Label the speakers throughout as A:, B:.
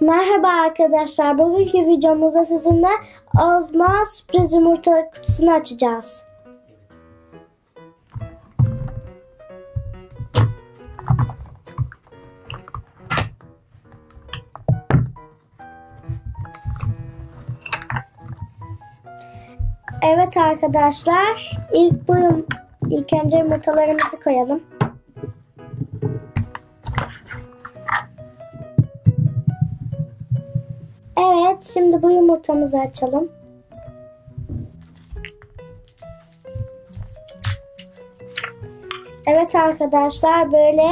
A: Merhaba arkadaşlar. Bugünkü videomuzda sizinle Ozma sürpriz yumurta kutusunu açacağız. Evet arkadaşlar. İlk bu ilk önce yumurtalarımızı koyalım. Evet, şimdi bu yumurtamızı açalım. Evet arkadaşlar, böyle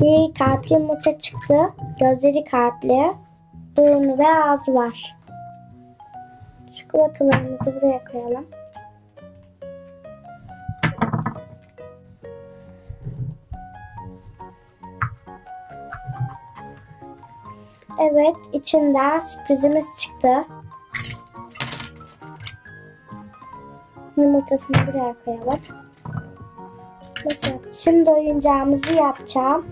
A: bir kalpli yumurta çıktı. Gözleri kalpli, burnu ve ağzı var. Çikolatalarımızı buraya koyalım. Evet, içinden sürprizimiz çıktı. Yumurtasını buraya koyalım. Nasıl Şimdi oyuncağımızı yapacağım.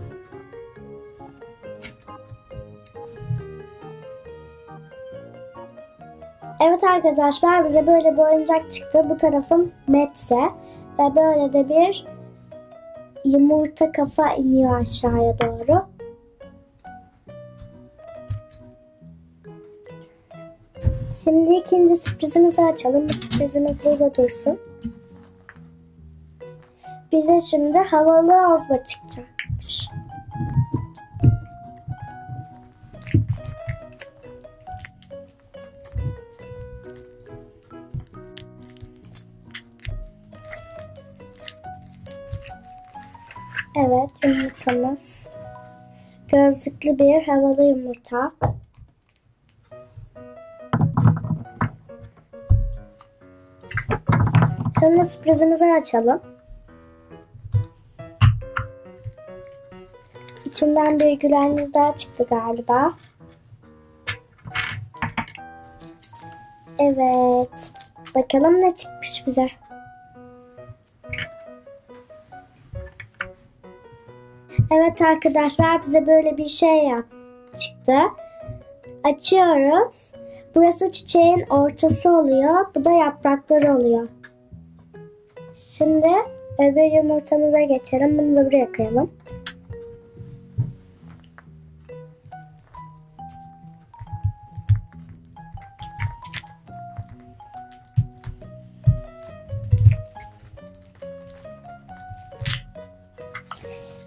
A: Evet arkadaşlar bize böyle bir oyuncak çıktı. Bu tarafım metre ve böyle de bir yumurta kafa iniyor aşağıya doğru. Şimdi ikinci sürprizimizi açalım. Bu sürprizimiz burada dursun. Bize şimdi havalı ozma çıkacakmış. Evet yumurtamız. Gözlüklü bir havalı yumurta. Şimdi sürprizimizi açalım. İçinden bir güleniniz daha çıktı galiba. Evet. Bakalım ne çıkmış bize. Evet arkadaşlar bize böyle bir şey yap çıktı. Açıyoruz. Burası çiçeğin ortası oluyor. Bu da yaprakları oluyor. Şimdi öbür yumurtamıza geçelim. Bunu da buraya koyalım.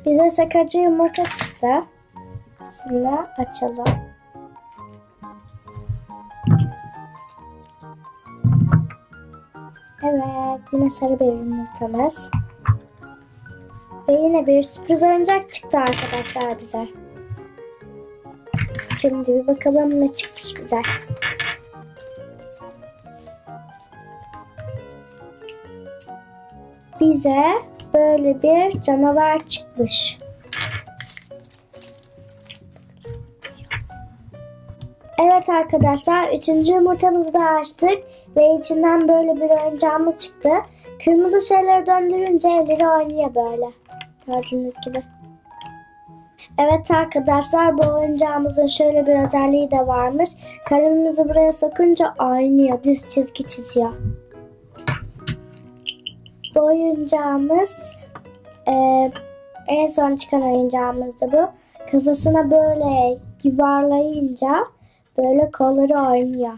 A: Bize şakacı yumurta çıktı. Şimdi açalım. Evet, yine sarı bir yumurtamız. Ve yine bir sürpriz oyuncak çıktı arkadaşlar bize. Şimdi bir bakalım ne çıkmış bize. Bize böyle bir canavar çıkmış. Evet arkadaşlar, üçüncü yumurtamızı da açtık ve içinden böyle bir oyuncağımız çıktı. Kırmızı şeyleri döndürünce elleri oynuyor böyle. Gördüğünüz gibi. Evet arkadaşlar bu oyuncağımızın şöyle bir özelliği de varmış. Kalemimizi buraya sokunca oynuyor, düz çizgi çiziyor. Bu oyuncağımız e, en son çıkan oyuncağımızdı bu. Kafasına böyle yuvarlayınca böyle kolları oynuyor.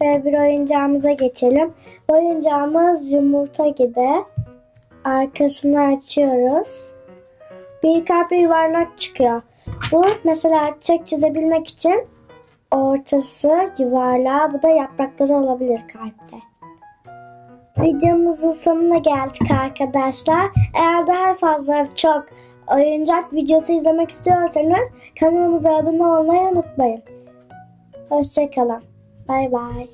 A: Ve bir oyuncağımıza geçelim. Oyuncağımız yumurta gibi. Arkasını açıyoruz. Bir kalp yuvarlak çıkıyor. Bu mesela çiçek çizebilmek için ortası yuvarlağı. Bu da yaprakları olabilir kalpte. Videomuzun sonuna geldik arkadaşlar. Eğer daha fazla çok oyuncak videosu izlemek istiyorsanız kanalımıza abone olmayı unutmayın. Hoşçakalın. Bay bay.